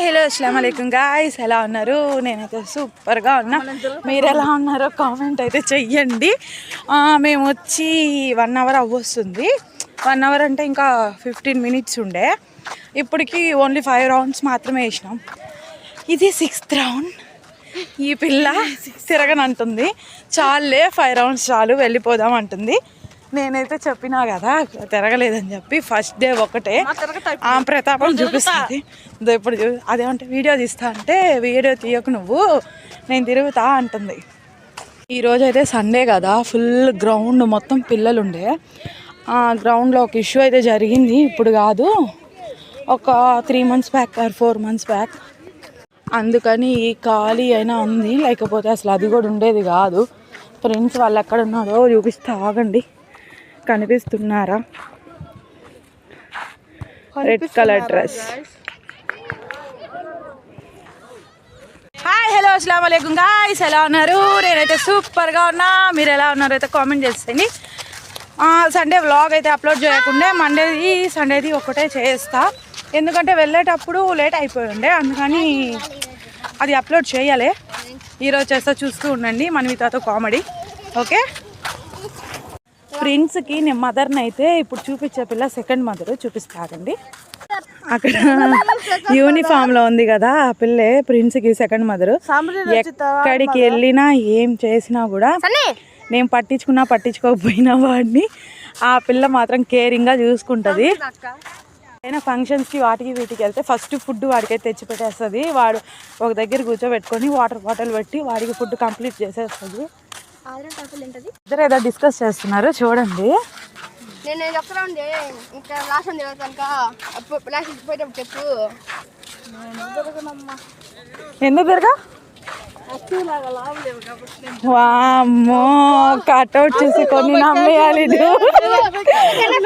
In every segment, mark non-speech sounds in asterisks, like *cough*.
Hi hello అస్సలం అయికం guys. ఎలా ఉన్నారు? నేనైతే సూపర్గా ఉన్నా. మీరు ఎలా ఉన్నారో కామెంట్ అయితే చెయ్యండి. మేము వచ్చి వన్ అవర్ అవ్వొస్తుంది. వన్ అవర్ అంటే ఇంకా ఫిఫ్టీన్ మినిట్స్ ఉండే. ఇప్పటికి ఓన్లీ ఫైవ్ రౌండ్స్ మాత్రమే వేసినాం. ఇది సిక్స్త్ రౌండ్. ఈ పిల్ల తిరగనంటుంది. చాలే ఫైవ్ రౌండ్స్ చాలు వెళ్ళిపోదాం అంటుంది. నేనైతే చెప్పినా కదా తిరగలేదని చెప్పి ఫస్ట్ డే ఒకటే. ఆ ప్రతాపం చూపిస్తుంది. ఇప్పుడు చూ అదేమంటే వీడియో తీస్తా అంటే వీడియో తీయకు నువ్వు నేను తిరుగుతా అంటుంది. ఈరోజు అయితే సండే కదా ఫుల్ గ్రౌండ్ మొత్తం పిల్లలు ఉండే ఆ గ్రౌండ్లో ఒక ఇష్యూ అయితే జరిగింది ఇప్పుడు కాదు. ఒక three months back or four months back అందుకని ఖాళీ అయినా ఉంది లేకపోతే అసలు అది కూడా ఉండేది కాదు. ఫ్రెండ్స్ వాళ్ళు ఎక్కడ ఉన్నారో చూపిస్తా ఆగండి. కనిపిస్తున్నారా? Red colour dress hi hello అస్సలం అయికం గాయ్స్ ఎలా ఉన్నారు? నేనైతే సూపర్గా ఉన్నా. మీరు ఎలా ఉన్నారో అయితే కామెంట్ చేసేయండి. సండే వ్లాగ్ అయితే అప్లోడ్ చేయకుండా మండేది సండేది ఒకటే చేస్తా. ఎందుకంటే వెళ్ళేటప్పుడు లేట్ అయిపోయి ఉండే అందుకని అది అప్లోడ్ చేయాలి. ఈరోజు చేస్తా చూస్తూ ఉండండి. మనవితాతో కామెడీ ఓకే ప్రిన్స్కి నేను మదర్ని అయితే ఇప్పుడు చూపించే పిల్ల సెకండ్ మదర్ చూపిస్తారండి. అక్కడ యూనిఫామ్లో ఉంది కదా ఆ పిల్లే ప్రిన్స్కి సెకండ్ మదర్. ఎక్కడికి వెళ్ళినా ఏం చేసినా కూడా నేను పట్టించుకున్నా పట్టించుకోకపోయినా వాడిని. ఆ పిల్ల మాత్రం కేరింగ్గా చూసుకుంటది అయినా ఫంక్షన్స్కి వాటికి వీటికి వెళ్తే ఫస్ట్ ఫుడ్ వాడికైతే తెచ్చి పెట్టేస్తుంది. వాడు ఒక దగ్గర కూర్చోబెట్టుకొని వాటర్ బాటిల్ పెట్టి వాడికి ఫుడ్ కంప్లీట్ చేసేస్తుంది. ఇద్దరు ఏదో డిస్కస్ చేస్తున్నారు చూడండి. నేను చెప్తా ఉండే ఇంకా లాస్ట్ ఉంది కనుక లాస్ట్ పోయేటప్పుడు చెప్పు. ఎందుకు తిరగా? వామ్మో కట్అవుట్ చూసి కొన్ని నమ్మేయాలి *laughs* *laughs*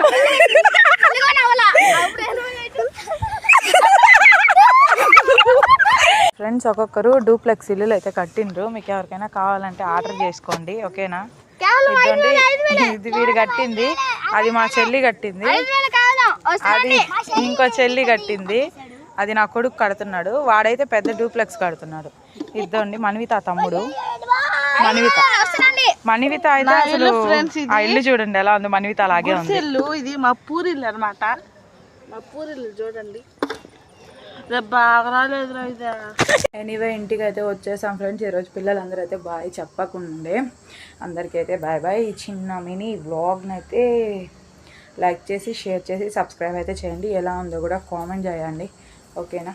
ఫ్రెండ్స్ ఒక్కొక్కరు డూప్లెక్స్ ఇల్లులు అయితే కట్టిండ్రు. మీకు ఎవరికైనా కావాలంటే ఆర్డర్ చేసుకోండి. ఓకేనా? ఇది వీడు కట్టింది. అది మా చెల్లి కట్టింది. అది ఇంకో చెల్లి కట్టింది. అది నా కొడుకు కడుతున్నాడు. వాడైతే పెద్ద డూప్లెక్స్ కడుతున్నాడు. ఇద్దండి మన్విత తమ్ముడు. మన్విత. మన్విత అయితే అసలు ఆ ఇల్లు చూడండి ఎలా ఉంది. మన్విత అలాగే ఉంది. ఇల్లు ఇది మా పూరిల్లు అనమాట మా పూరిల్లు చూడండి. రేపు బాగా రాలేదు ఎనీవే ఇంటికి అయితే వచ్చేసాం ఫ్రెండ్స్ ఈరోజు పిల్లలందరూ అయితే బాయ్ చెప్పకుండే. అందరికీ అయితే బాయ్ బాయ్. ఈ చిన్న మినీ వ్లాగ్ని అయితే లైక్ చేసి షేర్ చేసి సబ్స్క్రైబ్ అయితే చేయండి. ఎలా ఉందో కూడా కామెంట్ చేయండి. ఓకేనా?